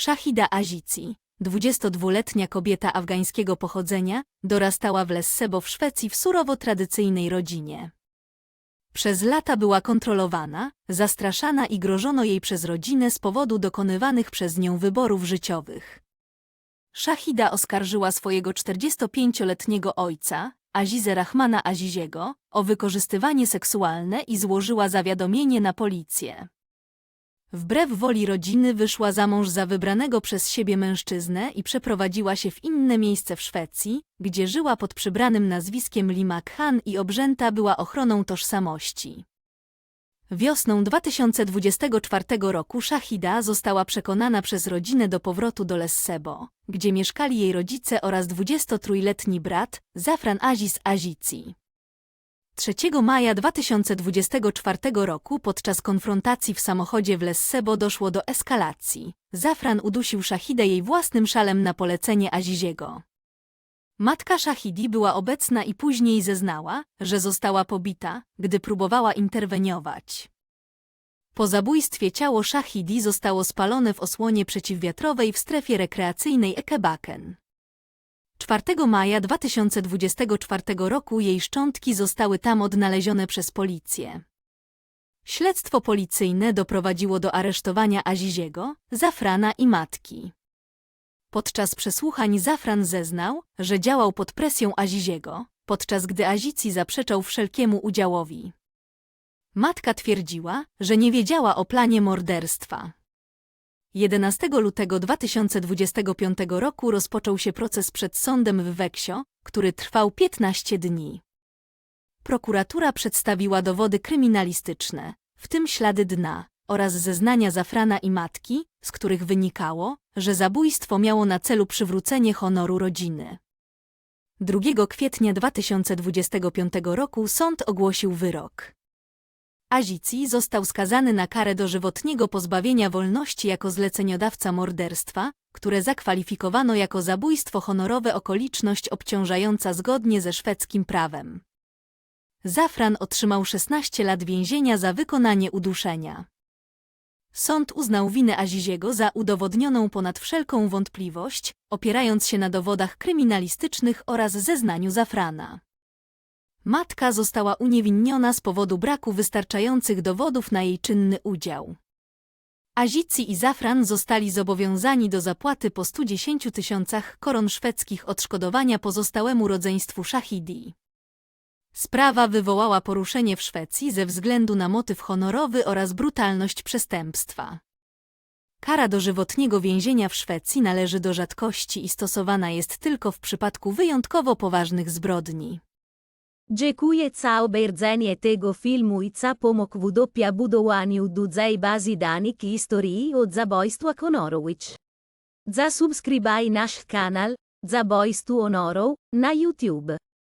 Shahida Azizi, 22-letnia kobieta afgańskiego pochodzenia, dorastała w Lessebo w Szwecji w surowo tradycyjnej rodzinie. Przez lata była kontrolowana, zastraszana i grożono jej przez rodzinę z powodu dokonywanych przez nią wyborów życiowych. Shahida oskarżyła swojego 45-letniego ojca, Azizę Rahmana Aziziego, o wykorzystywanie seksualne i złożyła zawiadomienie na policję. Wbrew woli rodziny wyszła za mąż za wybranego przez siebie mężczyznę i przeprowadziła się w inne miejsce w Szwecji, gdzie żyła pod przybranym nazwiskiem Lima Khan i obrzęta była ochroną tożsamości. Wiosną 2024 roku Shahida została przekonana przez rodzinę do powrotu do Lessebo, gdzie mieszkali jej rodzice oraz 23-letni brat, Zafran Aziz Azizi. 3 maja 2024 roku podczas konfrontacji w samochodzie w Lessebo doszło do eskalacji. Zafran udusił Shahidę jej własnym szalem na polecenie Aziziego. Matka Shahidi była obecna i później zeznała, że została pobita, gdy próbowała interweniować. Po zabójstwie ciało Shahidi zostało spalone w osłonie przeciwwiatrowej w strefie rekreacyjnej Ekebaken. 4 maja 2024 roku jej szczątki zostały tam odnalezione przez policję. Śledztwo policyjne doprowadziło do aresztowania Aziziego, Zafrana i matki. Podczas przesłuchań Zafran zeznał, że działał pod presją Aziziego, podczas gdy Azizi zaprzeczał wszelkiemu udziałowi. Matka twierdziła, że nie wiedziała o planie morderstwa. 11 lutego 2025 roku rozpoczął się proces przed sądem w Weksio, który trwał 15 dni. Prokuratura przedstawiła dowody kryminalistyczne, w tym ślady dna, oraz zeznania Zafrana i matki, z których wynikało, że zabójstwo miało na celu przywrócenie honoru rodziny. 2 kwietnia 2025 roku sąd ogłosił wyrok. Azizi został skazany na karę dożywotniego pozbawienia wolności jako zleceniodawca morderstwa, które zakwalifikowano jako zabójstwo honorowe okoliczność obciążająca zgodnie ze szwedzkim prawem. Zafran otrzymał 16 lat więzienia za wykonanie uduszenia. Sąd uznał winę Aziziego za udowodnioną ponad wszelką wątpliwość, opierając się na dowodach kryminalistycznych oraz zeznaniu Zafrana. Matka została uniewinniona z powodu braku wystarczających dowodów na jej czynny udział. Azici i Zafran zostali zobowiązani do zapłaty po 110 tysiącach koron szwedzkich odszkodowania pozostałemu rodzeństwu Shahidi. Sprawa wywołała poruszenie w Szwecji ze względu na motyw honorowy oraz brutalność przestępstwa. Kara dożywotniego więzienia w Szwecji należy do rzadkości i stosowana jest tylko w przypadku wyjątkowo poważnych zbrodni. Gekuye Cao Berzeni e Tego filmu Itza Pomok W Budowaniu Dudzej Bazi Danik Historii o Zabojstvu Konorowicz. Zasubskribaj nasz kanal, Zabojstvu Onorov, na YouTube.